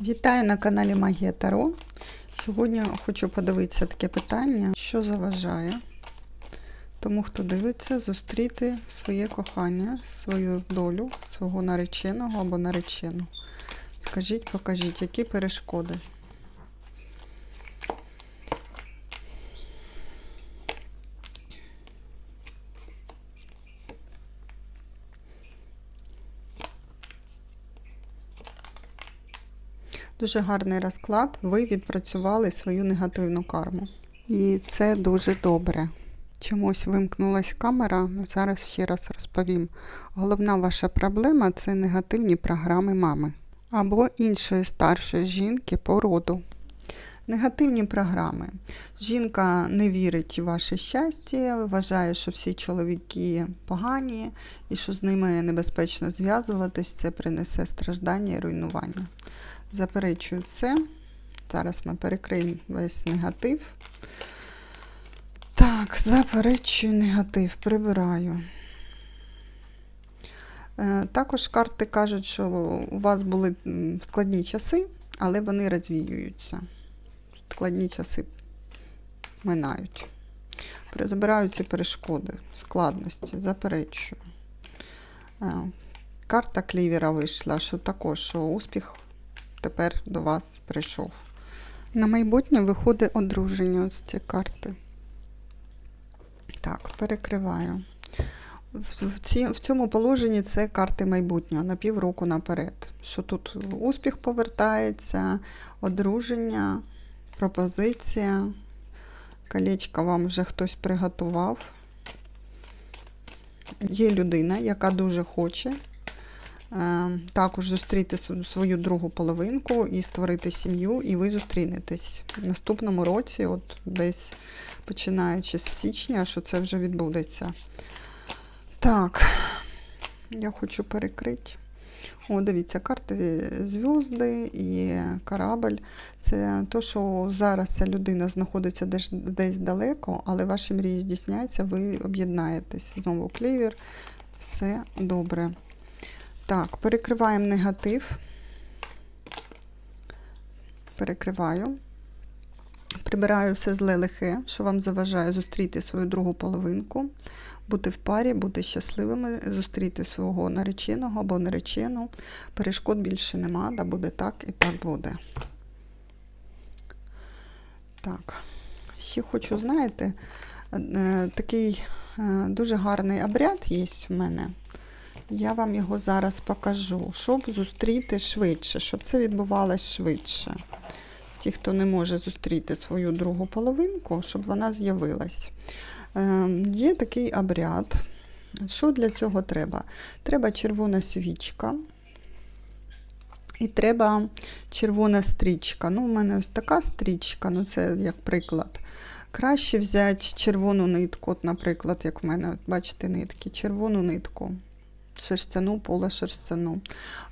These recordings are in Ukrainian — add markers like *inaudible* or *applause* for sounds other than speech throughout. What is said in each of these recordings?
Вітаю на каналі Магія Таро. Сьогодні хочу подивитися таке питання, що заважає тому, хто дивиться, зустріти своє кохання, свою долю, свого нареченого або наречену. Скажіть, покажіть, які перешкоди. Дуже гарний розклад. Ви відпрацювали свою негативну карму. І це дуже добре. Чомусь вимкнулась камера, зараз ще раз розповім. Головна ваша проблема це негативні програми мами або іншої старшої жінки по роду. Негативні програми. Жінка не вірить у ваше щастя, вважає, що всі чоловіки погані і що з ними небезпечно зв'язуватись, це принесе страждання і руйнування. Заперечую це. Зараз ми перекриємо весь негатив. Так, заперечую негатив, прибираю. Е, Також карти кажуть, що у вас були складні часи, але вони розвіюються. Складні часи минають. Забираю ці перешкоди, складності, заперечую. Е, Карта клівера вийшла, що також що успіх тепер до вас прийшов. На майбутнє виходить одруження з ці карти. Так, перекриваю. В, ці, в цьому положенні це карти майбутнього на півроку наперед. Що тут успіх повертається, одруження, пропозиція. Колечко вам вже хтось приготував. Є людина, яка дуже хоче також зустріти свою другу половинку і створити сім'ю, і ви зустрінетесь в наступному році, от десь починаючи з січня, що це вже відбудеться. Так, я хочу перекрити. О, дивіться, карти зв'язки і корабль. Це то, що зараз ця людина знаходиться десь, десь далеко, але ваші мрії здійсняються, ви об'єднаєтесь. Знову клівер. Все добре. Так, перекриваємо негатив. Перекриваю. Прибираю все зле лихе, що вам заважає зустріти свою другу половинку, бути в парі, бути щасливими, зустріти свого нареченого або наречену. Перешкод більше нема, да буде так і так буде. Так, ще хочу, знаєте, е, такий е, дуже гарний обряд є в мене. Я вам його зараз покажу, щоб зустріти швидше, щоб це відбувалося швидше. Ті, хто не може зустріти свою другу половинку, щоб вона з'явилась. Е, Є такий обряд. Що для цього треба? Треба червона свічка. І треба червона стрічка. Ну, у мене ось така стрічка, ну це як приклад. Краще взяти червону нитку, от, наприклад, як в мене, от, бачите, нитки, червону нитку, шерстяну, полушерстяну,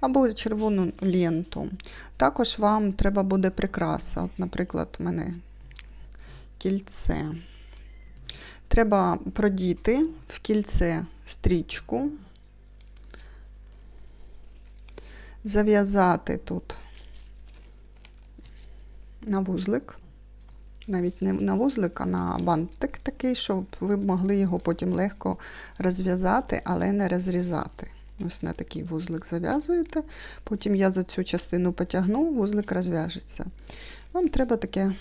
або червону ленту. Також вам треба буде прикраса. От, наприклад, у мене кільце. Треба продіти в кільце стрічку, зав'язати тут на вузлик. Навіть не на вузлик, а на бантик такий, щоб ви могли його потім легко розв'язати, але не розрізати. Ось на такий вузлик зав'язуєте. Потім я за цю частину потягну, вузлик розв'яжеться. Вам треба таке,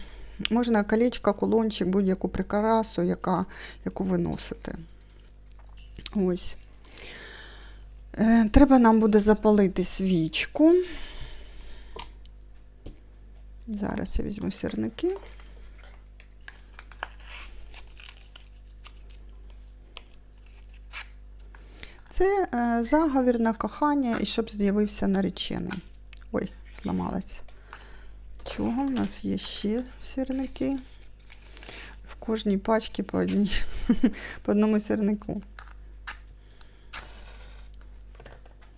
можна колечко, кулончик, будь-яку прикрасу, яка, яку ви носите. Ось. Е, треба нам буде запалити свічку. Зараз я візьму сірники. Це е, заговір на кохання і щоб з'явився наречений. Ой, зламалась. Чого? У нас є ще сірники. В кожній пачці по одній, *laughs* по одному сірнику.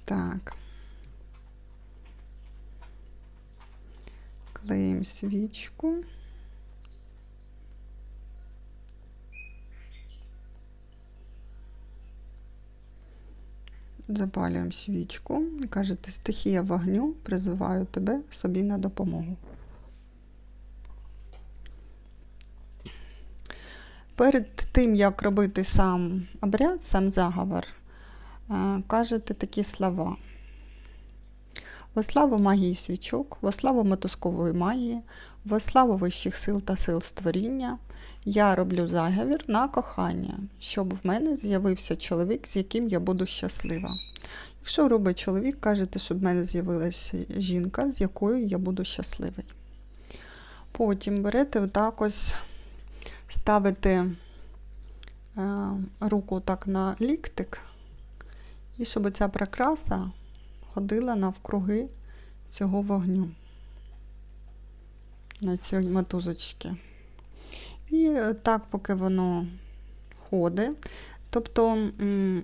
Так. Клеїмо свічку. Запалюємо свічку і кажете, стихія вогню, призиваю тебе собі на допомогу. Перед тим, як робити сам обряд, сам заговор, е, кажете такі слова. Во славу магії свічок, во славу мотузкової магії, во славу вищих сил та сил створіння, я роблю заговір на кохання, щоб в мене з'явився чоловік, з яким я буду щаслива. Якщо робить чоловік, кажете, щоб в мене з'явилася жінка, з якою я буду щасливий. Потім берете отак ось, ставите е, руку так на ліктик, і щоб ця прикраса ходила навкруги цього вогню на цій мотузочці. І е, так, поки воно ходить. Тобто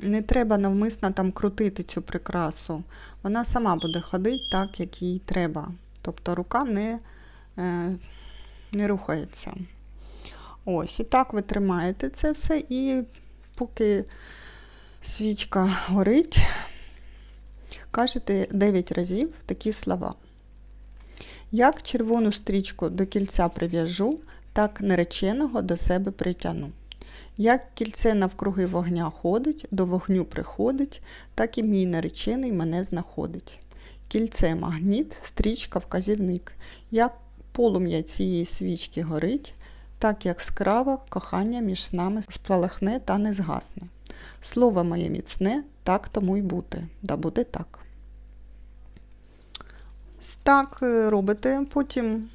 не треба навмисно там крутити цю прикрасу. Вона сама буде ходити так, як їй треба. Тобто рука не, е, не рухається. Ось, і так ви тримаєте це все, і поки свічка горить, кажете 9 разів такі слова. Як червону стрічку до кільця прив'яжу, так нареченого до себе притягну. Як кільце навкруги вогня ходить, до вогню приходить, так і мій наречений мене знаходить. Кільце магніт, стрічка вказівник. Як полум'я цієї свічки горить, так яскраво кохання між нами спалахне та не згасне. Слово моє міцне, так тому й бути, да буде так. Так е, робите, потім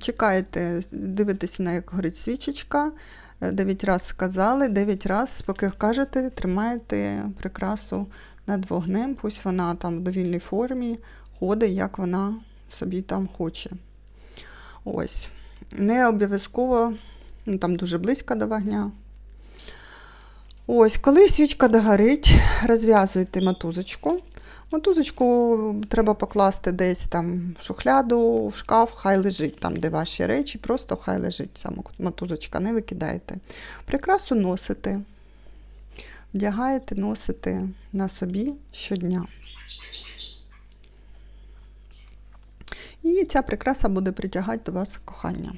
чекаєте, дивитеся, на як горить свічечка. Е, Дев'ять разів сказали, дев'ять разів, поки кажете, тримаєте прикрасу над вогнем, пусть вона там в довільній формі ходить, як вона собі там хоче. Ось. Не обов'язково, ну, там дуже близько до вогня. Ось, коли свічка догорить, розв'язуйте мотузочку. Мотузочку треба покласти десь там в шухляду, в шкаф, хай лежить там, де ваші речі, просто хай лежить ця мотузочка, не викидайте. Прикрасу носите, вдягаєте, носите на собі щодня. І ця прикраса буде притягати до вас кохання.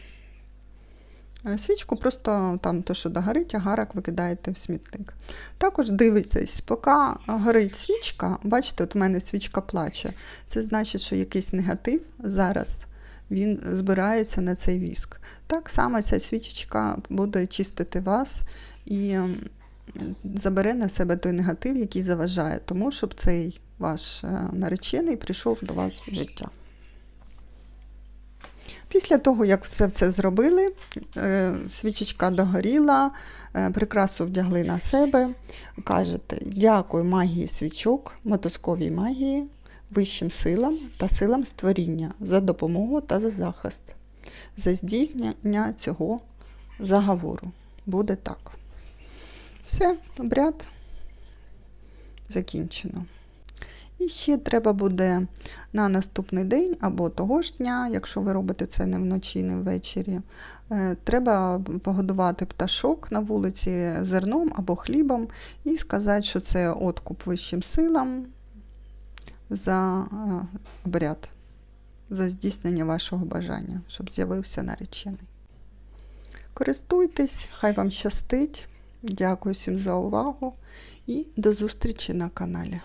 Е, Свічку просто там то, що догорить, агарок викидаєте в смітник. Також дивитесь, поки горить свічка, бачите, от в мене свічка плаче. Це значить, що якийсь негатив зараз він збирається на цей віск. Так само ця свічечка буде чистити вас і забере на себе той негатив, який заважає, тому щоб цей ваш е, наречений прийшов до вас в життя. Після того, як все це зробили, е, свічечка догоріла, е, прикрасу вдягли на себе, кажете, дякую магії свічок, мотузковій магії, вищим силам та силам створіння за допомогу та за захист, за здійснення цього заговору. Буде так. Все, обряд закінчено. І ще треба буде на наступний день або того ж дня, якщо ви робите це не вночі, не ввечері, е, треба погодувати пташок на вулиці зерном або хлібом і сказати, що це откуп вищим силам за е, обряд, за здійснення вашого бажання, щоб з'явився наречений. Користуйтесь, хай вам щастить. Дякую всім за увагу і до зустрічі на каналі.